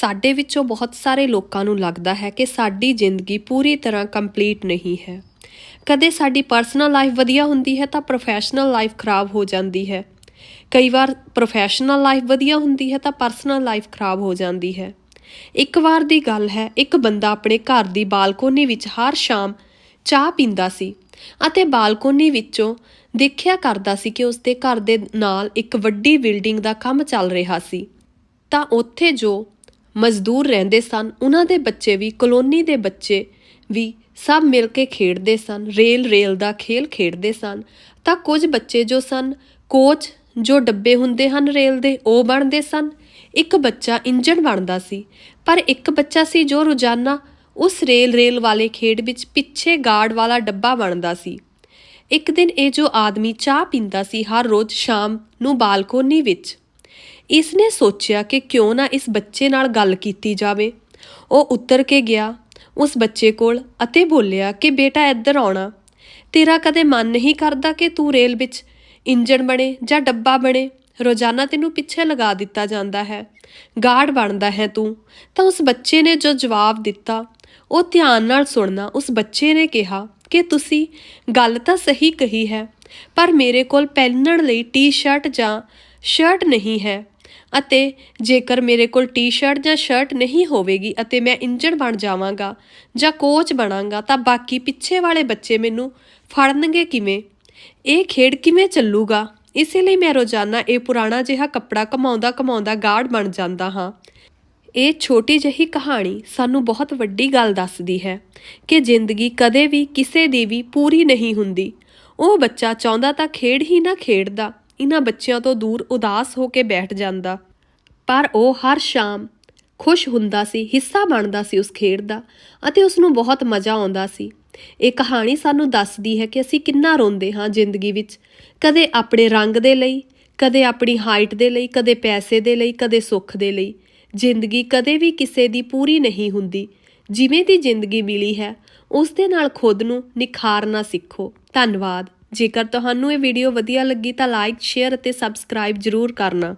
ਸਾਡੇ ਵਿੱਚੋਂ ਬਹੁਤ ਸਾਰੇ ਲੋਕਾਂ ਨੂੰ ਲੱਗਦਾ ਹੈ ਕਿ ਸਾਡੀ ਜ਼ਿੰਦਗੀ ਪੂਰੀ ਤਰ੍ਹਾਂ ਕੰਪਲੀਟ ਨਹੀਂ ਹੈ। ਕਦੇ ਸਾਡੀ ਪਰਸਨਲ ਲਾਈਫ ਵਧੀਆ ਹੁੰਦੀ ਹੈ ਤਾਂ ਪ੍ਰੋਫੈਸ਼ਨਲ ਲਾਈਫ ਖਰਾਬ ਹੋ ਜਾਂਦੀ ਹੈ। ਕਈ ਵਾਰ ਪ੍ਰੋਫੈਸ਼ਨਲ ਲਾਈਫ ਵਧੀਆ ਹੁੰਦੀ ਹੈ ਤਾਂ ਪਰਸਨਲ ਲਾਈਫ ਖਰਾਬ ਹੋ ਜਾਂਦੀ ਹੈ। ਇੱਕ ਵਾਰ ਦੀ ਗੱਲ ਹੈ, ਇੱਕ ਬੰਦਾ ਆਪਣੇ ਘਰ ਦੀ ਬਾਲਕੋਨੀ ਵਿੱਚ ਹਰ ਸ਼ਾਮ ਚਾਹ ਪੀਂਦਾ ਸੀ ਅਤੇ ਬਾਲਕੋਨੀ ਵਿੱਚੋਂ ਦੇਖਿਆ ਕਰਦਾ ਸੀ ਕਿ ਉਸਦੇ ਘਰ ਦੇ ਨਾਲ ਇੱਕ ਵੱਡੀ ਬਿਲਡਿੰਗ ਦਾ ਕੰਮ ਚੱਲ ਰਿਹਾ ਸੀ। ਤਾਂ ਉੱਥੇ ਜੋ ਮਜ਼ਦੂਰ ਰਹਿੰਦੇ ਸਨ, ਉਹਨਾਂ ਦੇ ਬੱਚੇ ਵੀ, ਕਲੋਨੀ ਦੇ ਬੱਚੇ ਵੀ ਸਭ ਮਿਲ ਕੇ ਖੇਡਦੇ ਸਨ, ਰੇਲ ਰੇਲ ਦਾ ਖੇਲ ਖੇਡਦੇ ਸਨ। ਤਾਂ ਕੁਝ ਬੱਚੇ ਜੋ ਸਨ, ਕੋਚ ਜੋ ਡੱਬੇ ਹੁੰਦੇ ਹਨ ਰੇਲ ਦੇ, ਉਹ ਬਣਦੇ ਸਨ। ਇੱਕ ਬੱਚਾ ਇੰਜਣ ਬਣਦਾ ਸੀ, ਪਰ ਇੱਕ ਬੱਚਾ ਸੀ ਜੋ ਰੋਜ਼ਾਨਾ ਉਸ ਰੇਲ ਰੇਲ ਵਾਲੇ ਖੇਡ ਵਿੱਚ ਪਿੱਛੇ ਗਾਰਡ ਵਾਲਾ ਡੱਬਾ ਬਣਦਾ ਸੀ। ਇੱਕ ਦਿਨ ਇਹ ਜੋ ਆਦਮੀ ਚਾਹ ਪੀਂਦਾ ਸੀ ਹਰ ਰੋਜ਼ ਸ਼ਾਮ ਨੂੰ ਬਾਲਕੋਨੀ ਵਿੱਚ ਇਸ ਨੇ ਸੋਚਿਆ ਕਿ ਕਿਉਂ ਨਾ ਇਸ ਬੱਚੇ ਨਾਲ ਗੱਲ ਕੀਤੀ ਜਾਵੇ। ਉਹ ਉੱਤਰ ਕੇ ਗਿਆ, ਉਸ ਬੱਚੇ ਕੋਲ ਅਤੇ ਬੋਲਿਆ ਕਿ ਬੇਟਾ ਇੱਧਰ ਆਉਣਾ। ਤੇਰਾ ਕਦੇ ਮਨ ਨਹੀਂ ਕਰਦਾ ਕਿ ਤੂੰ ਰੇਲ ਵਿੱਚ ਇੰਜਣ ਬਣੇ ਜਾਂ ਡੱਬਾ ਬਣੇ? ਰੋਜ਼ਾਨਾ ਤੈਨੂੰ ਪਿੱਛੇ ਲਗਾ ਦਿੱਤਾ ਜਾਂਦਾ ਹੈ। ਗਾਰਡ ਬਣਦਾ ਹੈ ਤੂੰ। ਤਾਂ ਉਸ ਬੱਚੇ ਨੇ ਜੋ ਜਵਾਬ ਦਿੱਤਾ, ਉਹ ਧਿਆਨ ਨਾਲ ਸੁਣਨਾ ਉਸ ਬੱਚੇ ਨੇ ਕਿਹਾ ਕਿ ਤੁਸੀਂ ਗੱਲ ਤਾਂ ਸਹੀ ਕਹੀ ਹੈ, ਪਰ ਮੇਰੇ ਕੋਲ ਪਹਿਨਣ ਲਈ ਟੀ-ਸ਼ਰਟ ਜਾਂ ਸ਼ਰਟ ਨਹੀਂ ਹੈ। ਅਤੇ ਜੇਕਰ ਮੇਰੇ ਕੋਲ ਟੀ-ਸ਼ਰਟ ਜਾਂ ਸ਼ਰਟ ਨਹੀਂ ਹੋਵੇਗੀ ਅਤੇ ਮੈਂ ਇੰਜਣ ਬਣ ਜਾਵਾਂਗਾ ਜਾਂ ਕੋਚ ਬਣਾਂਗਾ, ਤਾਂ ਬਾਕੀ ਪਿੱਛੇ ਵਾਲੇ ਬੱਚੇ ਮੈਨੂੰ ਫੜਨਗੇ ਕਿਵੇਂ? ਇਹ ਖੇਡ ਕਿਵੇਂ ਚੱਲੂਗਾ? ਇਸੇ ਲਈ ਮੈਂ ਰੋਜ਼ਾਨਾ ਇਹ ਪੁਰਾਣਾ ਜਿਹਾ ਕੱਪੜਾ ਕਮਾਉਂਦਾ ਕਮਾਉਂਦਾ ਗਾਰਡ ਬਣ ਜਾਂਦਾ ਹਾਂ। ਇਹ ਛੋਟੀ ਜਿਹੀ ਕਹਾਣੀ ਸਾਨੂੰ ਬਹੁਤ ਵੱਡੀ ਗੱਲ ਦੱਸਦੀ ਹੈ ਕਿ ਜ਼ਿੰਦਗੀ ਕਦੇ ਵੀ ਕਿਸੇ ਦੀ ਵੀ ਪੂਰੀ ਨਹੀਂ ਹੁੰਦੀ। ਉਹ ਬੱਚਾ ਚਾਹੁੰਦਾ ਤਾਂ ਖੇਡ ਹੀ ਨਾ ਖੇਡਦਾ। ਇਹਨਾਂ ਬੱਚਿਆਂ ਤੋਂ ਦੂਰ ਉਦਾਸ ਹੋ ਕੇ ਬੈਠ ਜਾਂਦਾ। ਪਰ ਉਹ ਹਰ ਸ਼ਾਮ ਖੁਸ਼ ਹੁੰਦਾ ਸੀ, ਹਿੱਸਾ ਬਣਦਾ ਸੀ ਉਸ ਖੇਡ ਦਾ ਅਤੇ ਉਸ ਨੂੰ ਬਹੁਤ ਮਜ਼ਾ ਆਉਂਦਾ ਸੀ। ਇਹ ਕਹਾਣੀ ਸਾਨੂੰ ਦੱਸਦੀ ਹੈ ਕਿ ਅਸੀਂ ਕਿੰਨਾ ਰੋਂਦੇ ਹਾਂ ਜ਼ਿੰਦਗੀ ਵਿੱਚ, ਕਦੇ ਆਪਣੇ ਰੰਗ ਦੇ ਲਈ, ਕਦੇ ਆਪਣੀ ਹਾਈਟ ਦੇ ਲਈ, ਕਦੇ ਪੈਸੇ ਦੇ ਲਈ, ਕਦੇ ਸੁੱਖ ਦੇ ਲਈ। ਜ਼ਿੰਦਗੀ ਕਦੇ ਵੀ ਕਿਸੇ ਦੀ ਪੂਰੀ ਨਹੀਂ ਹੁੰਦੀ। ਜਿਵੇਂ ਦੀ ਜ਼ਿੰਦਗੀ ਮਿਲੀ ਹੈ, ਉਸ ਦੇ ਨਾਲ ਖੁਦ ਨੂੰ ਨਿਖਾਰਨਾ ਸਿੱਖੋ। ਧੰਨਵਾਦ। ਜੇਕਰ ਤੁਹਾਨੂੰ ਇਹ ਵੀਡੀਓ ਵਧੀਆ ਲੱਗੀ ਤਾਂ ਲਾਈਕ ਸ਼ੇਅਰ ਅਤੇ ਸਬਸਕ੍ਰਾਈਬ ਜ਼ਰੂਰ ਕਰਨਾ।